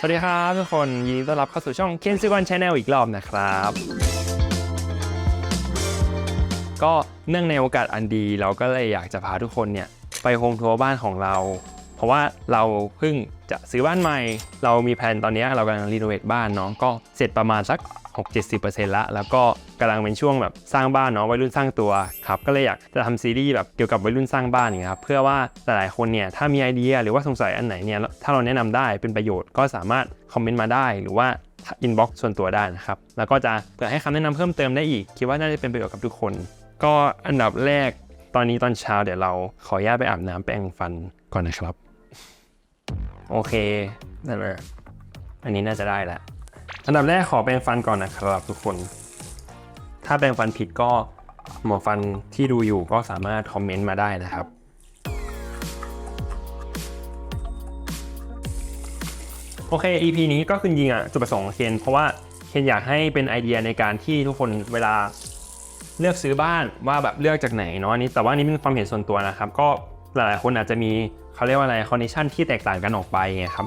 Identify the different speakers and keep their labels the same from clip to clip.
Speaker 1: สวัสดีครับทุกคนยินดีต้อนรับเข้าสู่ช่องเคนซิวันชาแนลอีกรอบนะครับ ก็เนื่องในโอกาสอันดีเราก็เลยอยากจะพาทุกคนเนี่ยไปโฮมทัวร์บ้านของเรา เพราะว่าเราเพิ่งจะซื้อบ้านใหม่ เรามีแผนตอนนี้เรากำลังรีโนเวทบ้านเนาะก็เสร็จประมาณสัก 6-70%ละแล้วก็กำลังเป็นช่วงแบบสร้างบ้านเนาะวัยรุ่นสร้างตัวครับก็เลยอยากจะทำซีรีส์แบบเกี่ยวกับวัยรุ่นสร้างบ้านอย่างเงี้ยครับเพื่อว่าหลายๆคนเนี่ยถ้ามีไอเดียหรือว่าสงสัยอันไหนเนี่ยถ้าเราแนะนำได้เป็นประโยชน์ก็สามารถคอมเมนต์มาได้หรือว่าอินบ็อกซ์ส่วนตัวได้นะครับ แล้วก็จะเผื่อให้คำแนะนำเพิ่มเติมได้อีก คิดว่าน่าจะเป็นประโยชน์กับทุกคน ก็อันดับแรกตอนนี้ตอนเช้าเดี๋ยวเราขออนุญาตไปอาบน้ำแปรงฟันก่อนนะครับ โอเคนั่นแหละอันนี้น่าจะได้แล้ว อันดับแรกขอแปรงฟันก่อนนะครับทุกคน ถ้าแปรงฟันผิดก็หมอฟันที่ดูอยู่ก็สามารถคอมเมนต์มาได้นะครับโอเค EP นี้ก็คือจริงอะจุดประสงค์ของเคนเพราะว่าเคนอยากให้เป็นไอเดียในการที่ทุกคนเวลาเลือกซื้อบ้านว่าแบบเลือกจากไหนเนาะอันนี้ แต่ว่านี้เป็นความเห็นส่วนตัวนะครับ ก็หลายๆคนอาจจะมีเขาเรียกว่าอะไรคอนดิชันที่แตกต่างกันออกไปไงครับ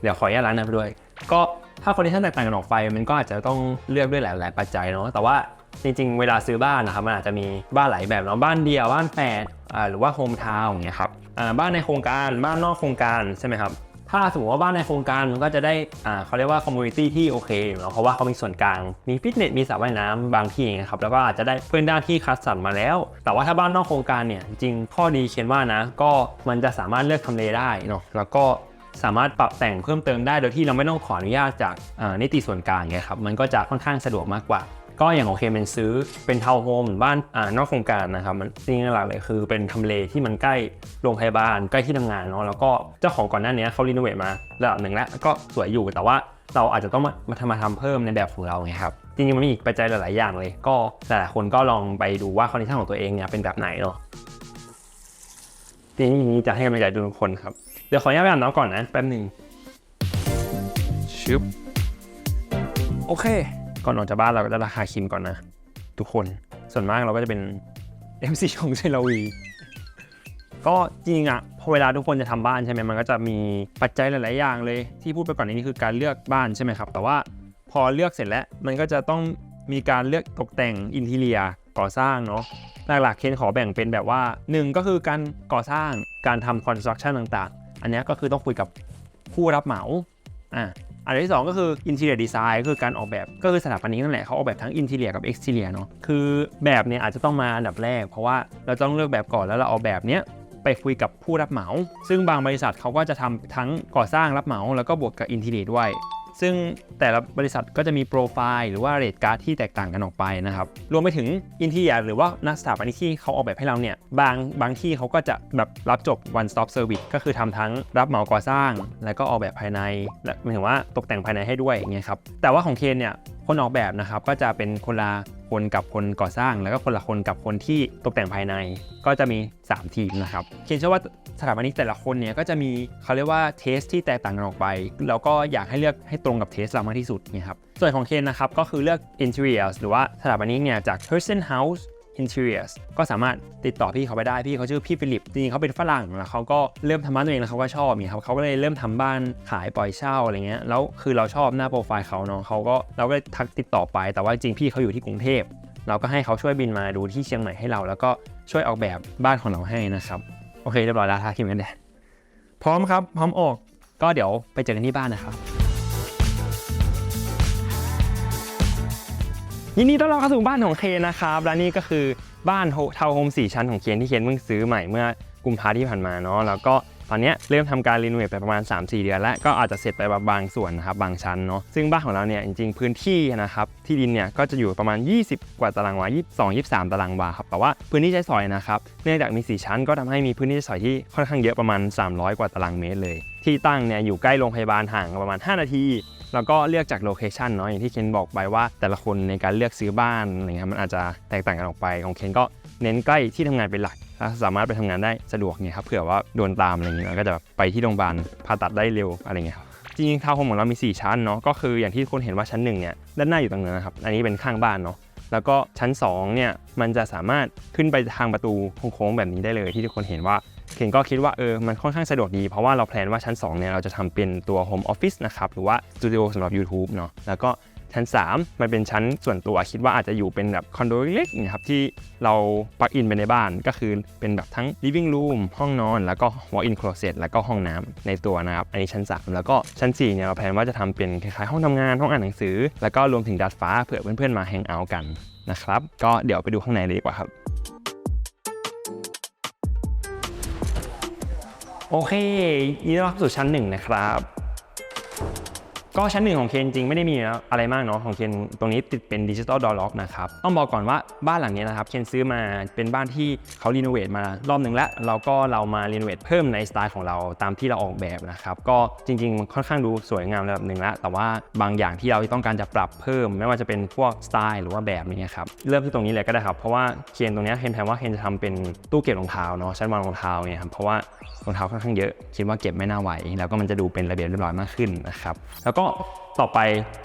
Speaker 1: เดี๋ยวขออนุญาตร้านนั้นไปด้วย ก็ ถ้าคอนดิชันแตกต่างกันออกไป มันก็อาจจะต้องเลือกด้วยหลาย ๆ ปัจจัยเนาะแต่ว่าจริง ๆ เวลาซื้อบ้านนะครับมันอาจจะมีบ้านหลายแบบเนาะบ้านเดียวบ้านแฝดอ่าหรือว่าโฮมทาวน์อย่างเงี้ยครับอ่าบ้านในโครงการบ้านนอกโครงการใช่ไหมครับถ้าสมมติว่าบ้านในโครงการมันก็จะได้อ่าเขาเรียกว่าคอมมูนิตี้ที่โอเคเนาะเพราะว่าเขามีส่วนกลาง มีฟิตเนส มีสระว่ายน้ำบางที่นะครับ แล้วก็อาจจะได้เพื่อนด้านที่คัดสรรมาแล้ว แต่ว่าถ้าบ้านนอกโครงการเนี่ย จริงข้อดีเขียนว่านะ ก็มันจะสามารถเลือกทำเลได้เนาะ แล้วก็ สามารถปรับแต่งเพิ่มเติมได้โดยที่เราไม่ต้องขออนุญาตจากนิติส่วนกลางไงครับมันก็จะค่อนข้างสะดวกมากกว่า ก็อย่างโอเคเป็นซื้อเป็นทาวน์โฮมบ้านอนอกโครงการนะครับมันจริงหลักเลยคือเป็นทำเลที่มันใกล้โรงพยาบาลใกล้ที่ทำงานเนาะแล้วก็เจ้าของก่อนหน้านี้เขารีโนเวทมาระดับหนึ่งแล้วก็สวยอยู่แต่ว่าเราอาจจะต้องมามาทำมาทำเพิ่มในแบบของเราไงครับจริงๆมันมีอีกปัจจัยหลาย ๆ อย่างเลย ก็หลายๆคนก็ลองไปดูว่าคอนดิชันของตัวเองเนี่ยเป็นแบบไหนเนาะทีนี้จะให้กำลังใจทุกคนครับ เดี๋ยวขออนุญาตไปอาบน้ำก่อนนะแป๊บหนึ่งชึบโอเค ก่อนออกจากบ้านเราก็จะราคาคิมก่อนนะ ทุกคนส่วนมากเราก็จะเป็น MC ของเซราวีก็จริงๆอะพอเวลาทุกคนจะทำบ้านใช่ไหมมันก็จะมีปัจจัยหลาย ๆ อย่างเลย ที่พูดไปก่อนนี้คือการเลือกบ้านใช่ไหมครับ แต่ว่าพอเลือกเสร็จแล้วมันก็จะต้องมีการเลือกตกแต่งอินทีเรียก่อสร้างเนาะหลัก ๆ เคนขอแบ่งเป็นแบบว่า 1 ก็คือการก่อสร้างการทำคอนสตรั c ชั่นต่างๆ อันนี้ก็คือต้องคุยกับผู้รับเหมาอ่าอันที่ 2 ก็คือ interior design คือการออกแบบก็คือสถาปนิกนั่นแหละเขาออกแบบทั้ง interior กับ exterior เนาะคือแบบเนี่ยอาจจะต้องมาอันดับแรก เพราะว่าเราต้องเลือกแบบก่อนแล้วเราเอาแบบเนี้ยไปคุยกับผู้รับเหมา ซึ่งบางบริษัทเขาก็จะทำทั้งก่อสร้างรับเหมาแล้วก็บวกกับ interior ด้วย ซึ่งแต่ละบริษัทก็จะมีโปรไฟล์หรือว่าเรทการ์ดที่แตกต่างกันออกไปนะครับ รวมไปถึงอินทีเรียหรือว่านักสถาปนิกที่เขาออกแบบให้เราเนี่ย บางบางที่เขาก็จะแบบรับจบ one stop service ก็คือทำทั้งรับเหมาก่อสร้าง แล้วก็ออกแบบภายใน และหมายถึงว่าตกแต่งภายในให้ด้วยอย่างเงี้ยครับ แต่ว่าของเคนเนี่ยคนออกแบบนะครับก็จะเป็นคนละ คนกับคนก่อสร้าง แล้วก็คนละคนกับคนที่ตกแต่งภายใน ก็จะมี 3 ทีมนะครับเคนเชื่อว่าสถาปนิกแต่ละคนเนี่ยก็จะมีเขาเรียกว่าเทสที่แตกต่างกันออกไป แล้วก็อยากให้เลือกให้ตรงกับเทสเรามากที่สุดนะครับส่วนของเคนนะครับก็คือเลือก interiors หรือว่าสถาปนิกเนี่ยจาก Person House Interiors ก็สามารถติดต่อพี่เขาไปได้พี่เขาชื่อพี่ฟิลิปจริงๆเขาเป็นฝรั่งแล้วเขาก็เริ่มทำบ้านตัวเองแล้วเขาก็ชอบเนี่ยครับเขาก็เลยเริ่มทำบ้านขายปล่อยเช่าอะไรเงี้ยแล้วคือเราชอบหน้าโปรไฟล์เขาเนาะเขาก็เราก็เลยทักติดต่อไป แต่ว่าจริงพี่เขาอยู่ที่กรุงเทพเราก็ให้เขาช่วยบินมาดูที่เชียงใหม่ให้เรา แล้วก็ช่วยออกแบบบ้านของเราให้นะครับโอเคเรียบร้อยแล้วทาครีมกันแดดพร้อมครับ พร้อมออกก็เดี๋ยวไปเจอกันที่บ้านนะครับ ยินดีต้อนรับเข้าสู่บ้านของเคนนะครับและนี่ก็คือบ้านทาวน์โฮม4ชั้นของเคนที่เคนเพิ่งซื้อใหม่เมื่อกุมภาที่ผ่านมาเนาะแล้วก็ตอนนี้เริ่มทำการรีโนเวทไปประมาณ 3-4 เดือนแล้วก็อาจจะเสร็จไปบางส่วนนะครับบางชั้นเนาะซึ่งบ้านของเราเนี่ยจริงๆพื้นที่นะครับที่ดินเนี่ยก็จะอยู่ประมาณ 20 กว่าตารางวา 22 23 ตารางวาครับแต่ว่าพื้นที่ใช้สอยนะครับเนื่องจากมี 4 ชั้นก็ทำให้มีพื้นที่ใช้สอยที่ค่อนข้างเยอะประมาณ 300 กว่าตารางเมตรเลย ที่ตั้งเนี่ยอยู่ใกล้โรงพยาบาลห่างกันประมาณ 5 นาที แล้วก็เลือกจากโลเคชันเนาะอย่างที่เคนบอกไปว่า แต่ละคนในการเลือกซื้อบ้านอะไรเงี้ยมันอาจจะแตกต่างกันออกไปของเคนก็เน้นใกล้ที่ทำงานเป็นหลักถ้าสามารถไปทำงานได้สะดวกเนี่ยครับเผื่อว่าโดนตามอะไรเงี้ยก็จะไปที่โรงพยาบาลผ่าตัดได้เร็วอะไรเงี้ยครับจริงๆทาวน์โฮมของเรามี 4 ชั้นเนาะก็คืออย่างที่คนเห็นว่าชั้นหนึ่งเนี่ยด้านหน้าอยู่ตรงนั้นนะครับอันนี้เป็นข้างบ้านเนาะแล้วก็ชั้น2เนี่ยมันจะสามารถขึ้นไปทางประตูโค้งๆแบบนี้ได้เลยที่ทุกคนเห็นว่า เคคนก็คิดว่าเออมันค่อนข้างสะดวกดี เพราะว่าเราแพลนว่าชั้น 2 เนี่ยเราจะทำเป็นตัว Home Office นะครับ หรือว่าสตูดิโอสำหรับ YouTube เนาะแล้วก็ชั้น 3 มันเป็นชั้นส่วนตัวคิดว่าอาจจะอยู่เป็นแบบคอนโดเล็กๆนะครับที่เราปลักอินไปในบ้านก็คือเป็นแบบทั้ง living room ห้องนอน แล้วก็ walk-in closet แล้วก็ห้องน้ำในตัวนะครับอันนี้ชั้น 3 แล้วก็ชั้น 4 เนี่ยเราแพลนว่าจะทำเป็นคล้ายๆห้องทำงานห้องอ่านหนังสือ แล้วก็รวมถึงดาดฟ้าเผื่อเพื่อนๆมาแฮงเอาท์กันนะครับก็เดี๋ยวไปดูข้างในเลยดีกว่าครับ โอเคยินดีต้อนรับสู่ชั้นหนึ่งนะครับ ก็ชั้นหนึ่งของเคนจริงไม่ได้มีอะไรมากเนาะของเคนตรงนี้ติดเป็นดิจิตอลดอลล็อกนะครับต้องบอกก่อนว่าบ้านหลังนี้นะครับเคนซื้อมาเป็นบ้านที่เขารีโนเวทมารอบหนึ่งแล้วเราก็เรามารีโนเวทเพิ่มในสไตล์ของเราตามที่เราออกแบบนะครับก็จริงๆมันค่อนข้างดูสวยงามระดับหนึ่งแล้วแต่ว่าบางอย่างที่เราต้องการจะปรับเพิ่ม ไม่ว่าจะเป็นพวกสไตล์หรือว่าแบบนี้ครับเริ่มที่ตรงนี้เลยก็ได้ครับเพราะว่าเคนตรงนี้เคนแทนว่าเคนจะทำเป็นตู้เก็บรองเท้าเนาะชั้นวางรองเท้าเนี่ยครับเพราะว่ารองเท้าค่อนข้างเยอะ คิดว่าเก็บไม่น่าไหว แล้วก็มันจะดูเป็นระเบียบเรียบร้อยมากขึ้นนะครับแล้วก็ต่อไป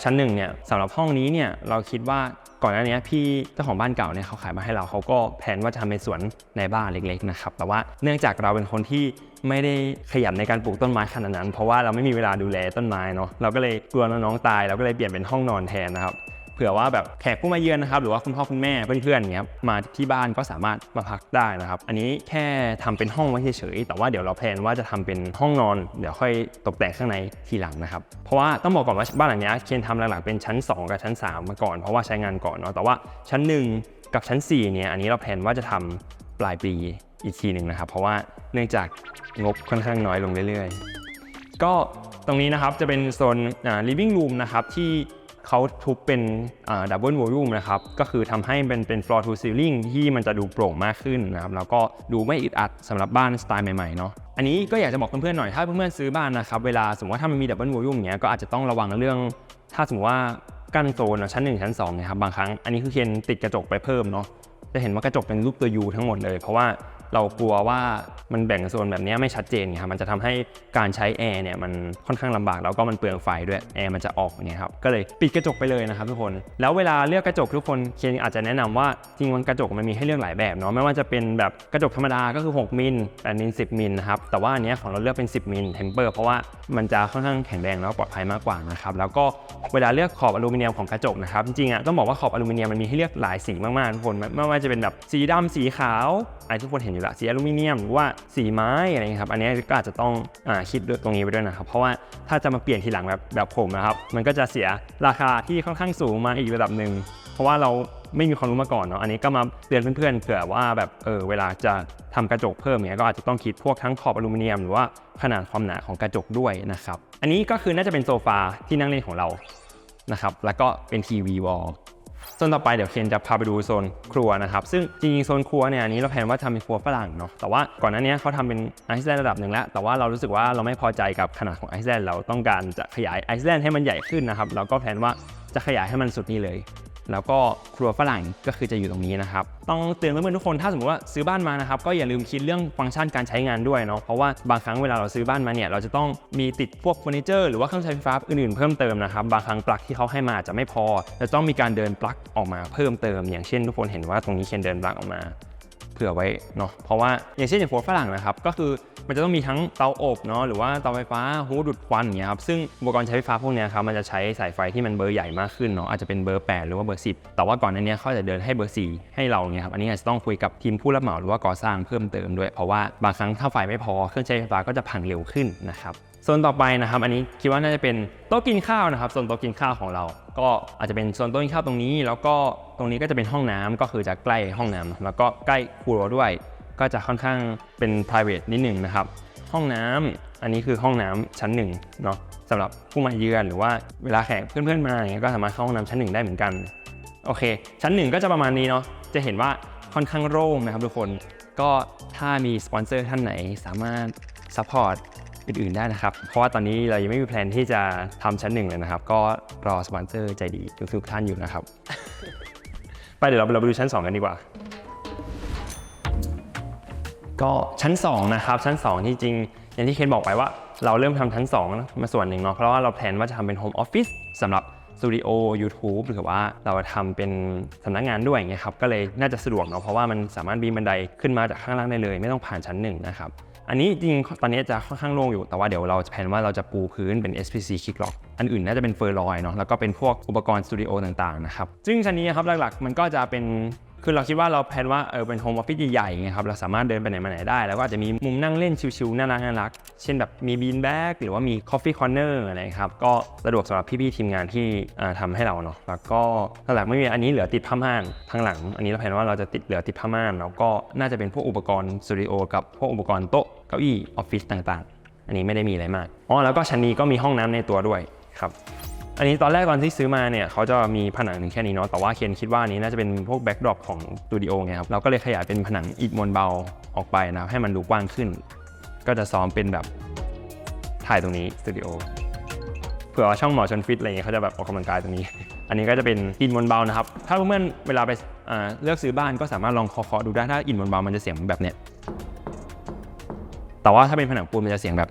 Speaker 1: ชั้นหนึ่งเนี่ยสำหรับห้องนี้เนี่ยเราคิดว่าก่อนหน้านี้พี่เจ้าของบ้านเก่าเนี่ยเขาขายมาให้เราเขาก็แผนว่าจะทำเป็นสวนในบ้านเล็กๆนะครับแต่ว่าเนื่องจากเราเป็นคนที่ไม่ได้ขยันในการปลูกต้นไม้ขนาดนั้น เพราะว่าเราไม่มีเวลาดูแลต้นไม้เนาะเราก็เลยกลัวน้องๆตาย เราก็เลยเปลี่ยนเป็นห้องนอนแทนนะครับ เผื่อว่าแบบแขกผู้มาเยือนนะครับหรือว่าคุณพ่อคุณแม่เพื่อนๆอย่างเงี้ยมาที่บ้านก็สามารถมาพักได้นะครับ อันนี้แค่ทำเป็นห้องไว้เฉยๆแต่ว่าเดี๋ยวเราแพลนว่าจะทำเป็นห้องนอน เดี๋ยวค่อยตกแต่งข้างในทีหลังนะครับ เพราะว่าต้องบอกก่อนว่าบ้านหลังนี้เคนทำหลักๆเป็นชั้น 2 กับชั้น 3 มาก่อนเพราะว่าใช้งานก่อนเนาะแต่ว่าชั้น 1 กับชั้น4เนี่ยอันนี้เราแพลนว่าจะทำปลายปีอีกทีหนึ่งนะครับ เพราะว่าเนื่องจากงบค่อนข้างน้อยลงเรื่อยๆ ก็ตรงนี้นะครับจะเป็นโซนอ่า living room นะครับที่ เขาทุบเป็นดับเบิลวอลลุ่มนะครับ ก็คือทำให้เป็นเป็น floor to ceiling ที่มันจะดูโปร่งมากขึ้นนะครับ แล้วก็ดูไม่อึดอัดสำหรับบ้านสไตล์ใหม่ๆเนาะอันนี้ก็อยากจะบอกเพื่อนๆหน่อยถ้าเพื่อนๆซื้อบ้านนะครับ เวลาสมมติว่าถ้ามันมีดับเบิลวอลลุ่มเนี้ยก็อาจจะต้องระวังเรื่อง ถ้าสมมติว่ากั้นโซนชั้น 1 ชั้น2นี่ยครับบางครั้งอันนี้คือเคนติดกระจกไปเพิ่มเนาะจะเห็นว่ากระจกเป็นรูปตัว U ทั้งหมดเลยเพราะว่า เรากลัวว่ามันแบ่งโซนแบบนี้ไม่ชัดเจนครับมันจะทำให้การใช้แอร์เนี่ยมันค่อนข้างลำบากแล้วก็มันเปลืองไฟด้วยแอร์มันจะออกเนี่ยครับก็เลยปิดกระจกไปเลยนะครับทุกคน แล้วเวลาเลือกกระจกทุกคนเคนอาจจะแนะนำว่าจริงๆกระจกมันมีให้เลือกหลายแบบเนาะไม่ว่าจะเป็นแบบกระจกธรรมดาก็คือ 6 มิล8มิล10 มิลนะครับแต่ว่าอันนี้ของเราเลือกเป็น 10 มิลเทมเปอร์เพราะว่ามันจะค่อนข้างแข็งแรงแล้วปลอดภัยมากกว่านะครับแล้วก็เวลาเลือกขอบอลูมิเนียมของกระจกนะครับจริงๆอะต้องบอกว่าขอบอลูมิเนียมมันมีให้เลือกหลายสีมากๆทุกคนไม่ว่าจะเป็นแบบสีดำสีขาว ไอ้ทุกคนเห็นอยู่ละสีอลูมิเนียมหรือว่าสีไม้อะไรเงี้ยครับอันนี้ก็อาจจะต้องอคิดด้วยตรงนี้ไปด้วยนะครับ เพราะว่าถ้าจะมาเปลี่ยนทีหลังแบบแบบผมนะครับมันก็จะเสียราคาที่ค่อนข้างสูงมาอีกระดับหนึ่งเพราะว่าเราไม่มีความรู้มาก่อนเนาะอันนี้ก็มาเตือนเพื่อนๆเผื่อว่าแบบเออเวลาจะทำกระจกเพิ่มเนี้ยก็อาจจะต้องคิดพวกทั้งขอบอลูมิเนียม หรือว่าขนาดความหนาของกระจกด้วยนะครับอันนี้ก็คือน่าจะเป็นโซฟาที่นั่งเล่นของเรานะครับแล้วก็เป็นทีวีวอล โซนต่อไปเดี๋ยวเคนจะพาไปดูโซนครัวนะครับ ซึ่งจริงๆโซนครัวเนี่ยอันนี้เราแผนว่าทำเป็นครัวฝรั่งเนาะแต่ว่าก่อนหน้านี้เขาทำเป็นไอซ์แลนด์ระดับหนึ่งแล้ว แต่ว่าเรารู้สึกว่าเราไม่พอใจกับขนาดของไอซ์แลนด์เราต้องการจะขยายไอซ์แลนด์ให้มันใหญ่ขึ้นนะครับเราก็แผนว่าจะขยายให้มันสุดนี่เลย แล้วก็ครัวฝรั่งก็คือจะอยู่ตรงนี้นะครับ ต้องเตือนเพื่อนๆทุกคนถ้าสมมติว่าซื้อบ้านมานะครับก็อย่าลืมคิดเรื่องฟังก์ชันการใช้งานด้วยเนาะเพราะว่าบางครั้งเวลาเราซื้อบ้านมาเนี่ยเราจะต้องมีติดพวกเฟอร์นิเจอร์หรือว่าเครื่องใช้ไฟฟ้าอื่นๆเพิ่มเติมนะครับบางครั้งปลั๊กที่เขาให้มาอาจจะไม่พอจะต้องมีการเดินปลั๊กออกมาเพิ่มเติม อย่างเช่น ทุกคนเห็นว่าตรงนี้เคนเดินปลั๊กออกมา เผื่อไว้เนาะเพราะว่าอย่างเช่นอย่างครัวฝรั่งนะครับก็คือมันจะต้องมีทั้งเตาอบเนาะหรือว่าเตาไฟฟ้าหูดูดควันอย่างเงี้ยครับซึ่งอุปกรณ์ใช้ไฟฟ้าพวกเนี้ยครับมันจะใช้สายไฟที่มันเบอร์ใหญ่มากขึ้นเนาะอาจจะเป็นเบอร์ 8 หรือว่าเบอร์ 10 แต่ว่าก่อนหน้านี้เขาจะเดินให้เบอร์ 4 ให้เราเนี่ยครับอันนี้อาจจะต้องคุยกับทีมผู้รับเหมาหรือว่าก่อสร้างเพิ่มเติมด้วย เพราะว่าบางครั้งถ้าไฟไม่พอเครื่องใช้ไฟฟ้าก็จะพังเร็วขึ้นนะครับ โซนต่อไปนะครับ อันนี้คิดว่าน่าจะเป็นโต๊ะกินข้าวนะครับโซนโต๊ะกินข้าวของเรา ก็อาจจะเป็นโซนโต๊ะกินข้าวตรงนี้ แล้วก็ตรงนี้ก็จะเป็นห้องน้ำก็คือจะใกล้ห้องน้ำแล้วก็ใกล้ครัวด้วย ก็จะค่อนข้างเป็น private นิดหนึ่งนะครับ ห้องน้ำอันนี้คือห้องน้ำชั้นหนึ่งเนาะสำหรับผู้มาเยือนหรือว่าเวลาแขกเพื่อนๆมาอย่างเงี้ยก็สามารถเข้าห้องน้ำชั้นหนึ่งได้เหมือนกันโอเค ชั้นหนึ่งก็จะประมาณนี้เนาะจะเห็นว่าค่อนข้างโล่งนะครับทุกคนก็ถ้ามีสปอนเซอร์ท่านไหนสามารถซัพพอร์ต อื่นๆได้นะครับ เพราะว่าตอนนี้เรายังไม่มีแพลนที่จะทำชั้นหนึ่งเลยนะครับ ก็รอสปอนเซอร์ใจดีทุกๆท่านอยู่นะครับ ไปเดี๋ยวเราไปดูชั้น 2 กันดีกว่า ก็ชั้น 2 นะครับ ชั้น 2 ที่จริงอย่างที่เคนบอกไปว่าเราเริ่มทำชั้น 2 มาส่วนหนึ่งเนาะเพราะว่าเราแพลนว่าจะทำเป็นโฮมออฟฟิศสำหรับสตูดิโอ YouTube หรือว่าเราทำเป็นสำนักงานด้วยอย่างเงี้ยครับ ก็เลยน่าจะสะดวกเนาะเพราะว่ามันสามารถบีนบันไดขึ้นมาจากข้างล่างได้เลย ไม่ต้องผ่านชั้น1นะครับ อันนี้จริงตอนนี้จะค่อนข้างโล่งอยู่ แต่ว่าเดี๋ยวเราจะแผนว่าเราจะปูพื้นเป็น SPC Kick Lock อันอื่นน่าจะเป็นเฟอร์ลอยเนาะ แล้วก็เป็นพวกอุปกรณ์สตูดิโอต่างๆนะครับ ซึ่งชั้นนี้ครับหลักๆ มันก็จะเป็น คือเราคิดว่าเราแพลนว่าเออเป็นโฮมออฟฟิศใหญ่ๆไงครับเราสามารถเดินไปไหนมาไหนได้ แล้วก็อาจจะมีมุมนั่งเล่นชิวๆน่ารักน่ารักเช่นแบบมีบีนแบ็กหรือว่ามีคอฟฟี่คอร์เนอร์อะไรครับก็สะดวกสำหรับพี่ๆทีมงานที่อ่าทำให้เราเนาะแล้วก็หลักๆไม่มีอันนี้เหลือติดผ้าม่านข้างหลัง อันนี้เราแพลนว่าเราจะติดเหลือติดผ้าม่านแล้วก็น่าจะเป็นพวกอุปกรณ์สตูดิโอกับพวกอุปกรณ์โต๊ะเก้าอี้ออฟฟิศต่างๆ อันนี้ไม่ได้มีอะไรมากอ๋อแล้วก็ชั้นนี้ก็มีห้องน้ำในตัวด้วยครับ อันนี้ตอนแรกตอนที่ซื้อมาเนี่ยเขาจะมีผนังหนึ่งแค่นี้เนาะแต่ว่าเคนคิดว่านี้น่าจะเป็นพวกแบ็กดรอปของสตูดิโอไงครับเราก็เลยขยายเป็นผนังอิฐมวลเบาออกไปนะครับให้มันดูกว้างขึ้น ก็จะซ้อมเป็นแบบถ่ายตรงนี้สตูดิโอเผื่อว่าช่องหมอชนฟิตอะไรเงี้ยเขาจะแบบออกกำลังกายตรงนี้ อันนี้ก็จะเป็นอิฐมวลเบานะครับ ถ้าเพื่อนๆเวลาไปเลือกซื้อบ้านก็สามารถลองเคาะดูได้ถ้าอิฐมวลเบามันจะเสียงแบบเนี้ยแต่ว่าถ้าเป็นผนังปูนมันจะเสียงแบบ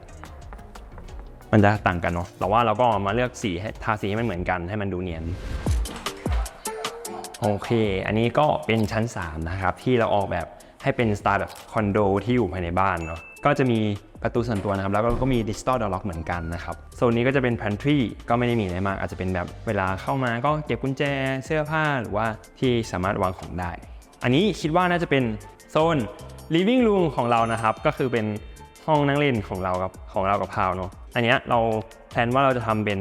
Speaker 1: มันจะต่างกันเนาะแต่ว่าเราก็มาเลือกสีทาสีให้มันเหมือนกันให้มันดูเนียนโอเค อันนี้ก็เป็นชั้น 3 นะครับ ที่เราออกแบบให้เป็นสไตล์แบบคอนโดที่อยู่ภายในบ้านเนาะก็จะมีประตูส่วนตัวนะครับ แล้วก็มีดิจิตอลดอล็อกเหมือนกันนะครับโซนนี้ก็จะเป็น pantry ก็ไม่ได้มีอะไรมาก อาจจะเป็นแบบเวลาเข้ามาก็เก็บกุญแจเสื้อผ้าหรือว่าที่สามารถวางของได้ อันนี้คิดว่าน่าจะเป็นโซน living room ของเรานะครับ ก็คือเป็น ห้องนั่งเล่นของเรากับของเรากับพาวเนาะอันเนี้ยเราแพลนว่าเราจะทำเป็น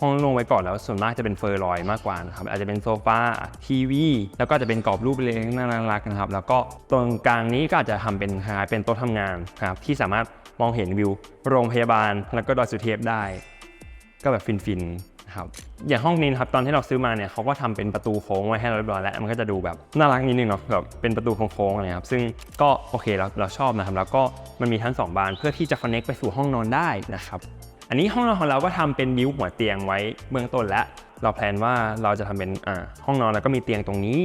Speaker 1: ห้องลงไว้ก่อนแล้วส่วนมากจะเป็นเฟอร์ลอยมากกว่านะครับอาจจะเป็นโซฟาทีวี แล้วก็จะเป็นกรอบรูปเล็กน่ารักๆนะครับ แล้วก็ตรงกลางนี้ก็อาจจะทำเป็นคล้ายเป็นโต๊ะทำงานครับที่สามารถมองเห็นวิว โรงพยาบาลแล้วก็ดอยสุเทพได้ ก็แบบฟินๆ ครับอย่างห้องนี้นะครับตอนที่เราซื้อมาเนี่ยเขาก็ทำเป็นประตูโค้งไว้ให้เราเรียบร้อยแล้วมันก็จะดูแบบน่ารักนิดนึงเนาะแบบเป็นประตูโค้งๆอะไรครับซึ่งก็โอเคเราเราชอบนะครับแล้วก็มันมีทั้งสองบานเพื่อที่จะ connect ไปสู่ห้องนอนได้นะครับอันนี้ห้องนอนของเราก็ทำเป็นบิวหัวเตียงไว้เบื้องต้นแล้วเราแพลนว่าเราจะทำเป็นอ่าห้องนอนแล้วก็มีเตียงตรงนี้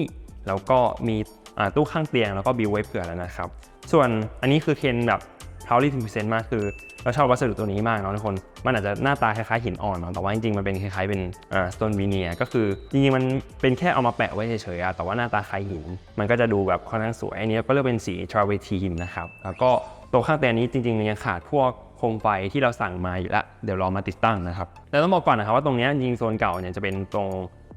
Speaker 1: แล้วก็มีอ่าตู้ข้างเตียงแล้วก็บิวไว้เผื่อแล้วนะครับส่วนอันนี้คือเคนแบบเทาลี่ถึงเซนมากคือ เราชอบวัสดุตัวนี้มากเนาะทุกคน มันอาจจะหน้าตาคล้ายๆหินอ่อนเนาะแต่ว่าจริงๆ มันเป็นคล้ายๆเป็นอ่าสโตนวีเนียก็คือจริงๆ มันเป็นแค่เอามาแปะไว้เฉยๆอะแต่ว่าหน้าตาคล้ายหิน มันก็จะดูแบบค่อนข้างสวย อันนี้ก็เลือกเป็นสีทราเวทีนนะครับ แล้วก็ตัวข้างเตียงนี้จริงๆ ยังขาดพวกโคมไฟที่เราสั่งมาอยู่ล้วเดี๋ยวรอมาติดตั้งนะครับ แต่ต้องบอกก่อนนะครับว่าตรงนี้จริงๆโซนเก่าเนี่ยจะเป็นตรง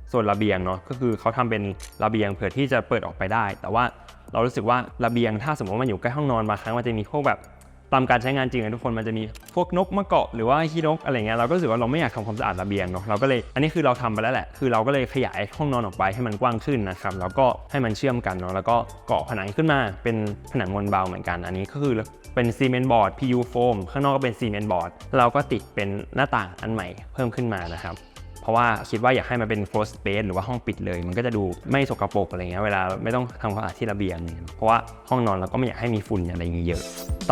Speaker 1: โซนระเบียงเนาะก็คือเขาทำเป็นระเบียงเผื่อที่จะเปิดออกไปได้ แต่ว่าเรารู้สึกว่าระเบียงถ้าสมมติว่ามันอยู่ใกล้ห้องนอนบางครั้งมันจะมีพวกแบบ ตามการใช้งานจริงทุกคนมันจะมีพวกนกมาเกาะหรือว่าขี้นกอะไรเงี้ยเราก็รู้สึกว่าเราไม่อยากทำความสะอาดระเบียงเนาะเราก็เลยอันนี้คือเราทำไปแล้วแหละ คือเราก็เลยขยายห้องนอนออกไปให้มันกว้างขึ้นนะครับแล้วก็ให้มันเชื่อมกันเนาะแล้วก็เกาะผนังขึ้นมาเป็นผนังมวลเบาเหมือนกัน อันนี้ก็คือเป็นซีเมนต์บอร์ด PU โฟมข้างนอกก็เป็นซีเมนต์บอร์ดเราก็ติดเป็นหน้าต่างอันใหม่เพิ่มขึ้นมานะครับ เพราะว่าคิดว่าอยากให้มันเป็น close space หรือว่าห้องปิดเลย มันก็จะดูไม่สกปรกอะไรเงี้ยเวลาไม่ต้องทำความสะอาดที่ระเบียงเพราะว่าห้องนอนเราก็ไม่อยากให้มีฝุ่นอะไรอย่างเงี้ยเยอะ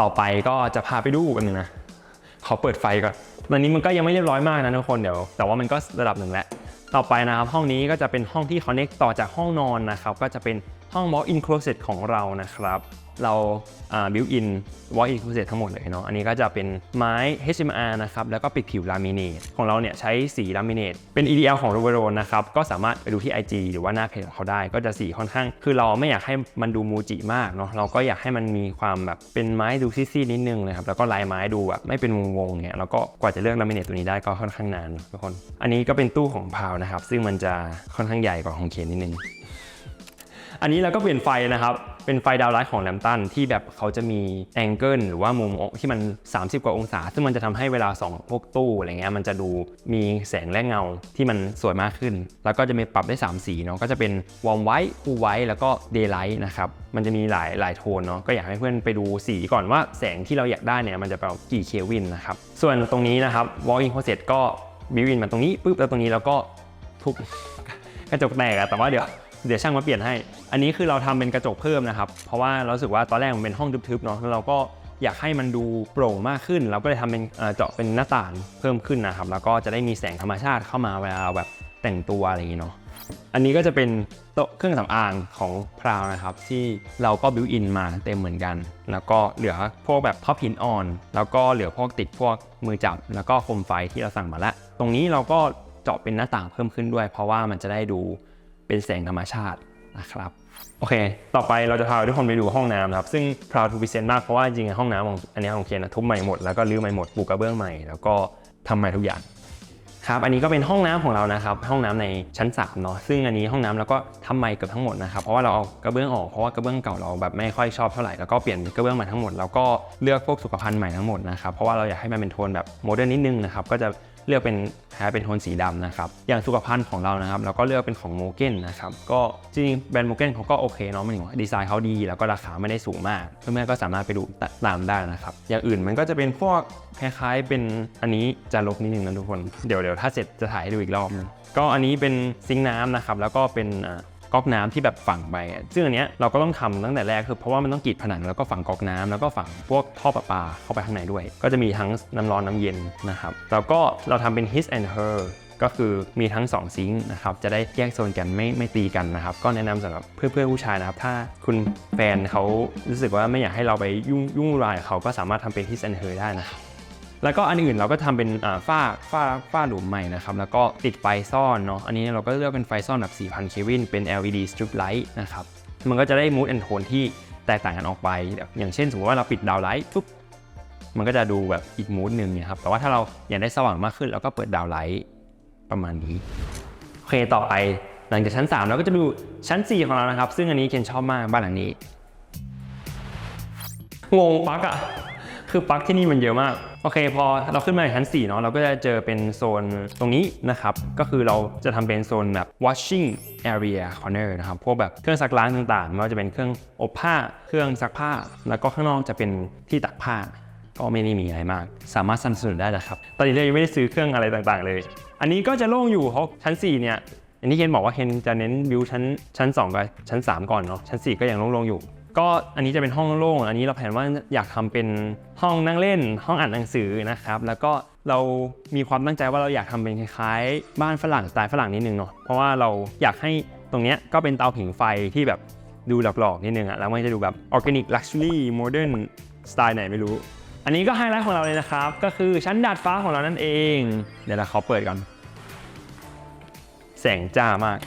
Speaker 1: ต่อไปก็จะพาไปดูกันหนึ่งนะขอเปิดไฟก่อนตอนนี้มันก็ยังไม่เรียบร้อยมากนะทุกคนเดี๋ยวแต่ว่ามันก็ระดับหนึ่งแล้วต่อไปนะครับห้องนี้ก็จะเป็นห้องที่ connect ต่อจากห้องนอนนะครับก็จะเป็นห้อง walk in closet ของเรานะครับ เราอ่า built in walk in closet ทั้งหมดเลยเนาะอันนี้ก็จะเป็นไม้ HMR นะครับแล้วก็ปิดผิวลามิเนตของเราเนี่ยใช้สีลามิเนตเป็น EDL ของ r o v e r o นะครับก็สามารถไปดูที่ IG หรือว่าหน้าเพจของเขาได้ ก็จะสีค่อนข้าง คือเราไม่อยากให้มันดูมูจิมากเนาะเราก็อยากให้มันมีความแบบเป็นไม้ดูซีดๆนิดนึงเลยครับแล้วก็ลายไม้ดูแบบไม่เป็นวงๆเนี่ยแล้วก็กว่าจะเลือกลามิเนตตัวนี้ได้ก็ค่อนข้างนานทุกคน อันนี้ก็เป็นตู้ของพาวนะครับซึ่งมันจะค่อนข้างใหญ่กว่าของเคนนิดนึงอันนี้เราก็เปลี่ยนไฟนะครับ เป็นไฟดาวไลท์ของแลมตันที่แบบเขาจะมีแองเกิลหรือว่ามุมที่มัน 30 กว่าองศา ซึ่งมันจะทำให้เวลาส่องพวกตู้อะไรเงี้ยมันจะดูมีแสงและเงาที่มันสวยมากขึ้น แล้วก็จะมีปรับได้ 3 สีเนาะก็จะเป็นวอร์มไวท์คูลไวท์แล้วก็เดย์ไลท์นะครับมันจะมีหลายหลายโทนเนาะก็อยากให้เพื่อนไปดูสีก่อนว่าแสงที่เราอยากได้เนี่ยมันจะเป็นกี่เคลวินนะครับส่วนตรงนี้นะครับ walk-in closet ก็บิวอินมาตรงนี้ปุ๊บแล้วตรงนี้แล้วก็ทุบกระจกแตกอะแต่ว่าเดี๋ยว เดี๋ยวช่างมาเปลี่ยนให้ อันนี้คือเราทำเป็นกระจกเพิ่มนะครับ เพราะว่าเราสึกว่าตอนแรกมันเป็นห้องทึบๆเนาะแล้วเราก็อยากให้มันดูโปร่งมากขึ้น เราก็เลยทำเป็นเจาะเป็นหน้าต่างเพิ่มขึ้นนะครับ แล้วก็จะได้มีแสงธรรมชาติเข้ามาเวลาแบบแต่งตัวอะไรอย่างนี้เนาะ อันนี้ก็จะเป็นโต๊ะเครื่องสำอางของพราวนะครับ ที่เราก็บิวอินมาเต็มเหมือนกัน แล้วก็เหลือพวกแบบท็อปหินอ่อน แล้วก็เหลือพวกติดพวกมือจับ แล้วก็โคมไฟที่เราสั่งมาล้วตรงนี้เราก็เจาะเป็นหน้าต่างเพิ่มขึ้นด้วย เพราะว่ามันจะได้ดู เป็นแสงธรรมชาตินะครับโอเค ต่อไปเราจะพาทุกคนไปดูห้องน้ำนะครับ ซึ่ง proud to present มากเพราะว่าจริงๆห้องน้ำของอันนี้ของเคนทุบใหม่หมดแล้วก็รื้อใหม่หมดปลูกกระเบื้องใหม่ แล้วก็ทำใหม่ทุกอย่างครับอันนี้ก็เป็นห้องน้ำของเรานะครับ ห้องน้ำในชั้น3เนาะซึ่งอันนี้ห้องน้ำเราก็ทำใหม่เกือบทั้งหมดนะครับเพราะว่าเราเอากระเบื้องออกเพราะว่ากระเบื้องเก่าเราแบบไม่ค่อยชอบเท่าไหร่แล้วก็เปลี่ยนกระเบื้องใหม่ทั้งหมดแล้วก็เลือกพวกสุขภัณฑ์ใหม่ทั้งหมดนะครับเพราะว่าเราอยากให้มันเป็นโทนแบบโมเดิร์นนิดนึงนะครับก็จะ เลือกเป็นแท้เป็นโทนสีดำนะครับ อย่างสุขภัณฑ์ของเรานะครับ เราก็เลือกเป็นของโมเกนนะครับ ก็จริงๆแบรนด์โมเกนเขาก็โอเคเนาะหมันถึงว่าดีไซน์เขาดี แล้วก็ราคาไม่ได้สูงมากเพื่อนๆก็สามารถไปดูตามได้นะครับ อย่างอื่นมันก็จะเป็นพวกคล้ายๆเป็นอันนี้จะลบนิดนึงนะทุกคน เดี๋ยวเดี๋ยวถ้าเสร็จจะถ่ายให้ดูอีกรอบนึงก็อันนี้เป็นซิงค์น้ำนะครับ แล้วก็เป็นอ่า ก๊อกน้ำที่แบบฝังไป ซึ่งอันเนี้ยเราก็ต้องทำตั้งแต่แรกคือเพราะว่ามันต้องกีดผนังแล้วก็ฝังก๊อกน้ำแล้วก็ฝังพวกท่อประปาเข้าไปข้างในด้วย ก็จะมีทั้งน้ำร้อนน้ำเย็นนะครับแล้วก็เราทำเป็น his and her ก็คือมีทั้ง 2 ซิงค์นะครับ จะได้แยกโซนกันไม่ไม่ตีกันนะครับ ก็แนะนำสำหรับเพื่อนเพื่อนผู้ชายนะครับ ถ้าคุณแฟนเขารู้สึกว่าไม่อยากให้เราไปยุ่งยุ่งวุ่นวายเขาก็สามารถทำเป็น his and her ได้นะครับ แล้วก็อันอื่นเราก็ทำเป็นอ่าฝ้าฝ้าฝ้าหลุมใหม่นะครับ แล้วก็ติดไฟซ่อนเนาะ อันนี้เราก็เลือกเป็นไฟซ่อนแบบ4,000เควินเป็น LED strip light นะครับ มันก็จะได้ mood and tone ที่แตกต่างกันออกไป อย่างเช่น สมมติว่าเราปิดดาวไลท์ปุ๊บ มันก็จะดูแบบอีกมูดหนึ่งนี่ยครับ แต่ว่าถ้าเราอยากได้สว่างมากขึ้นเราก็เปิดดาวไลท์ประมาณนี้ โอเค ต่อไปหลังจากชั้น 3 เราก็จะดูชั้น 4 ของเรานะครับ ซึ่งอันนี้เคนชอบมากบ้านหลังนี้ งงปักอะคือปักที่นี่มันเยอะมาก โอเคพอเราขึ้นมาชั้น4เนาะเราก็จะเจอเป็นโซนตรงนี้นะครับ ก็คือเราจะทำเป็นโซนแบบ washing area corner นะครับ พวกแบบเครื่องซักล้างต่างๆไม่ว่าจะเป็นเครื่องอบผ้า เครื่องซักผ้า แล้วก็ข้างนอกจะเป็นที่ตักผ้า ก็ไม่ได้มีอะไรมาก สามารถสนับสนุนได้นะครับ ตอนนี้เรายังไม่ได้ซื้อเครื่องอะไรต่างๆ เลย อันนี้ก็จะโล่งอยู่เพราะชั้น 4 เนี่ยอันนี้เคนบอกว่าเคนจะเน้นวิวชั้นชั้น 2 กับชั้น 3 ก่อนเนาะชั้น 4 ก็ยังโล่งๆอยู่ ก็อันนี้จะเป็นห้องโล่ง อันนี้เราแผนว่าอยากทำเป็นห้องนั่งเล่น ห้องอ่านหนังสือนะครับ แล้วก็เรามีความตั้งใจว่าเราอยากทำเป็นคล้ายๆ บ้านฝรั่งสไตล์ฝรั่งนิดนึงเนาะ เพราะว่าเราอยากให้ตรงเนี้ยก็เป็นเตาผิงไฟที่แบบดูหลอกๆนิดนึงอะแล้วมันจะดูแบบออร์แกนิกลักชัวรี่โมเดิร์นสไตล์ไหนไม่รู้ อันนี้ก็ไฮไลท์ของเราเลยนะครับ ก็คือชั้นดาดฟ้าของเรานั่นเอง เดี๋ยวเราขอเปิดก่อน แสงจ้ามาก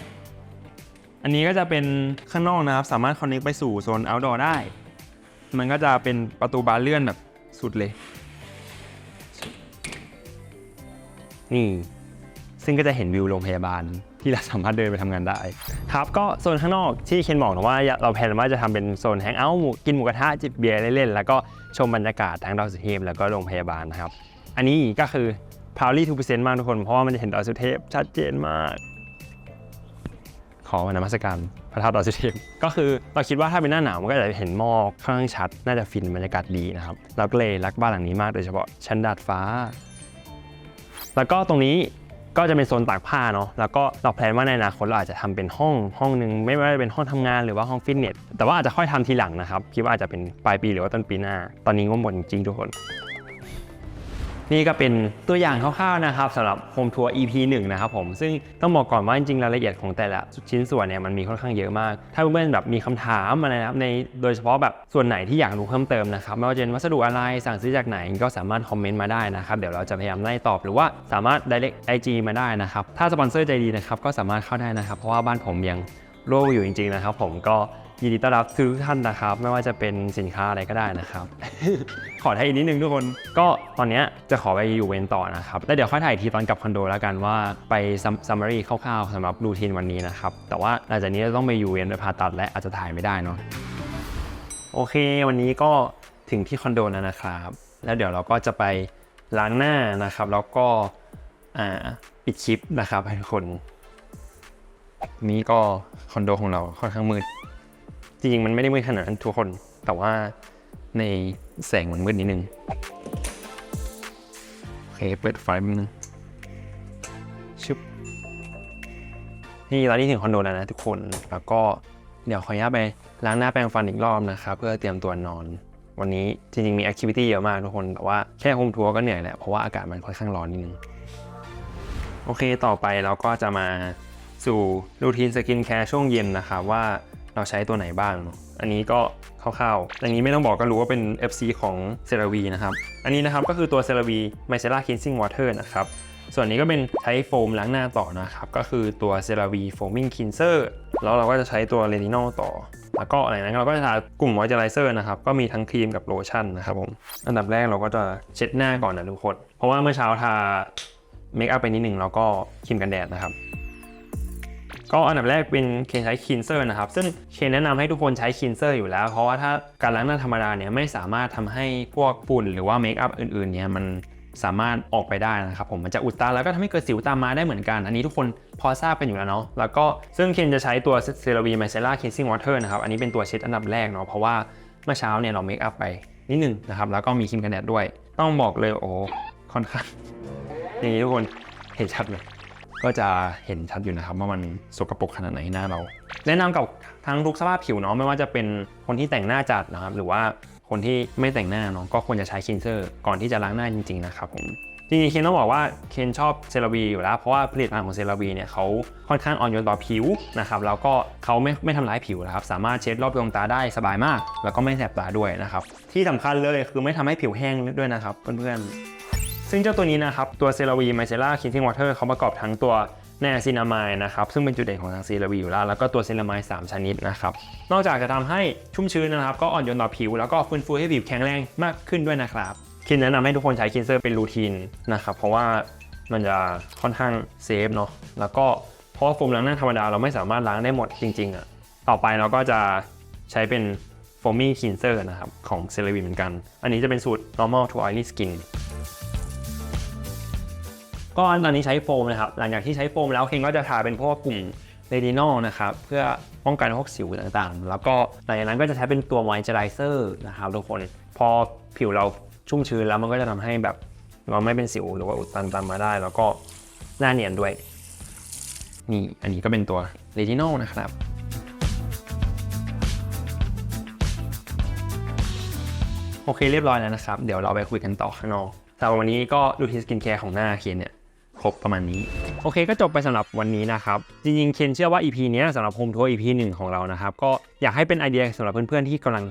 Speaker 1: อันนี้ก็จะเป็นข้างนอกนะครับ สามารถคอนเน c t ไปสู่โซน outdoor ได้ มันก็จะเป็นประตูบานเลื่อนแบบสุดเลย นี่ ซึ่งก็จะเห็นวิวโรงพยาบาลที่เราสามารถเดินไปทำงานได้ ครับก็โซนข้างนอกที่เคนบอกนะว่าเราแพลนว่าจะทำเป็นโซนแฮงเอาท์กินหมูกระทะจิบเบียร์เล่นๆ แล้วก็ชมบรรยากาศทั้งดอยสุเทพแล้วก็โรงพยาบาลนะครับ อันนี้ก็คือ proudly to present มากทุกคน เพราะว่ามันจะเห็นดอยสุเทพชัดเจนมาก ขอมานมัสการพระธาตุดอยสุเทพก็คือเราคิดว่าถ้าเป็นหน้าหนาวมันก็จะเห็นหมอกค่อนข้างชัด น่าจะฟินบรรยากาศดีนะครับเราก็เลยรักบ้านหลังนี้มากโดยเฉพาะชั้นดาดฟ้า แล้วก็ตรงนี้ก็จะเป็นโซนตากผ้าเนาะ แล้วก็เราแพลนว่าในอนาคตเราอาจจะทำเป็นห้องห้องหนึ่งไม่ว่าจะเป็นห้องทำงานหรือว่าห้องฟิตเนส แต่ว่าอาจจะค่อยทำทีหลังนะครับ คิดว่าอาจจะเป็นปลายปีหรือว่าต้นปีหน้า ตอนนี้งบหมดจริงทุกคน นี่ก็เป็นตัวอย่างคร่าวๆนะครับสำหรับโฮมทัวร์ EP 1นะครับผมซึ่งต้องบอกก่อนว่าจริงๆรายละเอียดของแต่ละชิ้นส่วนเนี่ยมันมีค่อนข้างเยอะมาก ถ้าเพื่อนๆแบบมีคำถามอะไรนะครับในโดยเฉพาะแบบส่วนไหนที่อยากรู้เพิ่มเติมนะครับไม่ว่าจะเป็นวัสดุอะไรสั่งซื้อจากไหนก็สามารถคอมเมนต์มาได้นะครับเดี๋ยวเราจะพยายามไล่ตอบหรือว่าสามารถ direct IG มาได้นะครับถ้าสปอนเซอร์ใจดีนะครับก็สามารถเข้าได้นะครับเพราะว่าบ้านผมยังโล่อยู่จริงๆนะครับผมก็ ยินดีต้อนรับทุกท่านนะครับ ไม่ว่าจะเป็นสินค้าอะไรก็ได้นะครับ ขอให้อีกนิดนึงทุกคน ก็ตอนนี้จะขอไปอยู่เวรต่อนะครับ แล้วเดี๋ยวค่อยถ่ายทีตอนกลับคอนโดแล้วกันว่าไปซัมมารีคร่าวๆสำหรับรูทีนวันนี้นะครับ แต่ว่าหลังจากนี้จะต้องไปอยู่เวรไปผ่าตัดและอาจจะถ่ายไม่ได้เนาะ โอเค วันนี้ก็ถึงที่คอนโดแล้วนะครับ แล้วเดี๋ยวเราก็จะไปล้างหน้านะครับ แล้วก็ปิดคลิปนะครับให้ทุกคน นี่ก็คอนโดของเราค่อนข้างมืด จริงๆ มันไม่ได้มืดขนาดนั้นทุกคน แต่ว่าในแสงมันมืดนิดนึง โอเค เปิดไฟแป๊บนึงชึบนี่ตอนนี้ถึงคอนโดแล้วนะทุกคน แล้วก็เดี๋ยวขออนุญาตไปล้างหน้าแปรงฟันอีกรอบนะครับเพื่อเตรียมตัวนอน วันนี้จริงๆ มีแอคทิวิตี้เยอะมากทุกคน แต่ว่าแค่โฮมทัวร์ก็เหนื่อยแหละ เพราะว่าอากาศมันค่อนข้างร้อนนิดนึง โอเคต่อไปเราก็จะมาสู่รูทีนสกินแคร์ช่วงเย็นนะครับว่า เราใช้ตัวไหนบ้างเนอะอันนี้ก็คร่าวๆอย่างนี้ไม่ต้องบอกก็รู้ว่าเป็น FC ของเซราวีนะครับ อันนี้นะครับก็คือตัวเซราวีไมเซล่าคินซิ่งวอเตอร์นะครับ ส่วนนี้ก็เป็นใช้โฟมล้างหน้าต่อนะครับ ก็คือตัว CeraVe Foaming Cleanser แล้วเราก็จะใช้ตัว Retinol ต่อ แล้วก็อะไรนั้นเราก็จะทากลุ่ม Moisturizer นะครับ ก็มีทั้งครีมกับโลชั่นนะครับผม อันดับแรกเราก็จะเช็ดหน้าก่อนนะทุกคน เพราะว่าเมื่อเช้าทาเมคอัพไปนิดหนึ่งแล้วก็ครีมกันแดดนะครับ ก็อันดับแรกเป็นเคนใช้คินเซอร์นะครับ ซึ่งเคนแนะนำให้ทุกคนใช้คินเซอร์อยู่แล้ว เพราะว่าถ้าการล้างหน้าธรรมดาเนี่ยไม่สามารถทำให้พวกฝุ่นหรือว่าเมคอัพอื่นๆเนี่ยมันสามารถออกไปได้นะครับผมมันจะอุดตันแล้วก็ทำให้เกิดสิวตามมาได้เหมือนกัน อันนี้ทุกคนพอทราบกันอยู่แล้วเนาะแล้วก็ซึ่งเคนจะใช้ตัวเซราวีไมเซล่าเคนซิ่งวอเตอร์นะครับอันนี้เป็นตัวเช็ดอันดับแรกเนาะเพราะว่าเมื่อเช้าเนี่ยเราเมคอัพไปนิดหนึงนะครับแล้วก็มีครีมกันแดดด้วย ต้องบอกเลยโอ้ค่อนข้างนี่ทุกคนเห็นชัดเลย ก็จะเห็นชัดอยู่นะครับว่ามันสกปรกขนาดไหนหน้าเรา แนะนำกับทั้งทุกสภาพผิวเนาะไม่ว่าจะเป็นคนที่แต่งหน้าจัดนะครับ หรือว่าคนที่ไม่แต่งหน้าเนาะก็ควรจะใช้คินเซอร์ก่อนที่จะล้างหน้าจริงๆนะครับผมจริงๆเคนต้องบอกว่าเคนชอบเซราวีอยู่แล้ว เพราะว่าผลิตภัณฑ์ของเซราวีเนี่ยเขาค่อนข้างอ่อนโยนต่อผิวนะครับแล้วก็เขาไม่ไม่ทำร้ายผิวนะครับ สามารถเช็ดรอบดวงตาได้สบายมาก แล้วก็ไม่แสบตาด้วยนะครับที่สำคัญเลยคือไม่ทำให้ผิวแห้งด้วยนะครับเพื่อนๆ ซึ่งเจ้าตัวนี้นะครับ ตัวเซราวีไมเซล่าคินซิ่งวอเตอร์เขาประกอบทั้งตัวแนซินามายนะครับ ซึ่งเป็นจุดเด่นของทางเซราวีอยู่แล้ว แล้วก็ตัวเซรามาย3 ชนิดนะครับ นอกจากจะทำให้ชุ่มชื้นนะครับ ก็อ่อนโยนต่อผิว แล้วก็ฟื้นฟูให้ผิวแข็งแรงมากขึ้นด้วยนะครับคินแนะนำให้ทุกคนใช้คินเซอร์เป็นรูทีนนะครับ เพราะว่ามันจะค่อนข้างเซฟเนาะ แล้วก็เพราะว่าโฟมล้างหน้าธรรมดาเราไม่สามารถล้างได้หมดจริงๆอะ่ะ ต่อไปเราก็จะใช้เป็น foamy cleanser นะครับของเซราวีเหมือนกัน อันนี้จะเป็นสูตร normal to oily skin ก็ตอนนี้ใช้โฟมนะครับ หลังจากที่ใช้โฟมแล้วเคนก็จะทาเป็นพวกกลุ่มเรดินอลนะครับ เพื่อป้องกันพวกสิวต่างๆ แล้วก็หลังจากนั้นก็จะใช้เป็นตัวมอยเจอไรเซอร์นะครับทุกคนพอผิวเราชุ่มชื้นแล้วมันก็จะทำให้แบบเราไม่เป็นสิวหรือว่าอุดตันตามมาได้ แล้วก็หน้าเนียนด้วย นี่อันนี้ก็เป็นตัวเรดินอลนะครับโอเคเรียบร้อยแล้วนะครับ เดี๋ยวเราไปคุยกันต่อข้างนอกสำหรับวันนี้ก็ดูทีสกินแคร์ของหน้าเคนเนี่ย ครบประมาณนี้ โอเคก็จบไปสำหรับวันนี้นะครับ จริงๆ เคนเชื่อว่า EP นี้สำหรับโฮมทัวร์ EP หนึ่งของเรานะครับ ก็อยากให้เป็นไอเดียสำหรับเพื่อนๆที่กำลัง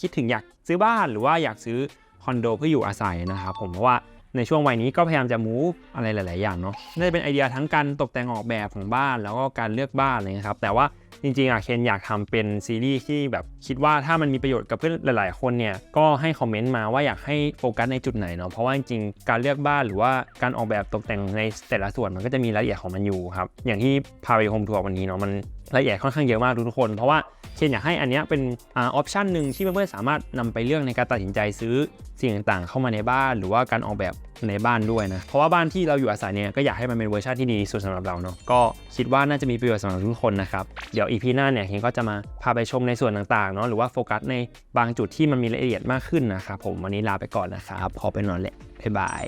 Speaker 1: คิดถึงอยากซื้อบ้านหรือว่าอยากซื้อคอนโดเพื่ออยู่อาศัยนะครับผมเพราะว่า ในช่วงวัยนี้ก็พยายามจะ move อะไรหลาย ๆ อย่างเนาะน่าจะเป็นไอเดียทั้งการตกแต่งออกแบบของบ้านแล้วก็การเลือกบ้านอะไรเงี้ยครับแต่ว่าจริง ๆ อะเคนอยากทำเป็นซีรีส์ที่แบบคิดว่าถ้ามันมีประโยชน์กับเพื่อนหลาย ๆ คนเนี่ยก็ให้คอมเมนต์มาว่าอยากให้โฟกัสในจุดไหนเนาะเพราะว่าจริง ๆ การเลือกบ้านหรือว่าการออกแบบตกแต่งในแต่ละส่วนมันก็จะมีรายละเอียดของมันอยู่ครับอย่างที่พาไปโฮมทัวร์วันนี้เนาะมันรายละเอียดค่อนข้างเยอะมากทุกคน เพราะว่า เคนอยากให้อันนี้เป็นออปชันหนึ่งที่เพื่อนๆสามารถนำไปเลือกในการตัดสินใจซื้อสิ่งต่างๆ เข้ามาในบ้าน หรือว่าการออกแบบในบ้านด้วยนะ เพราะว่าบ้านที่เราอยู่อาศัยเนี่ยก็อยากให้มันเป็นเวอร์ชันที่ดีสุดสำหรับเราเนาะก็คิดว่าน่าจะมีประโยชน์สำหรับทุกคนนะครับ เดี๋ยวอีพีหน้าเนี่ยเคนก็จะมาพาไปชมในส่วนต่างๆเนาะหรือว่าโฟกัสในบางจุดที่มันมีรายละเอียดมากขึ้นนะครับผมวันนี้ลาไปก่อนนะครับพอไปนอนแหละบ๊ายบาย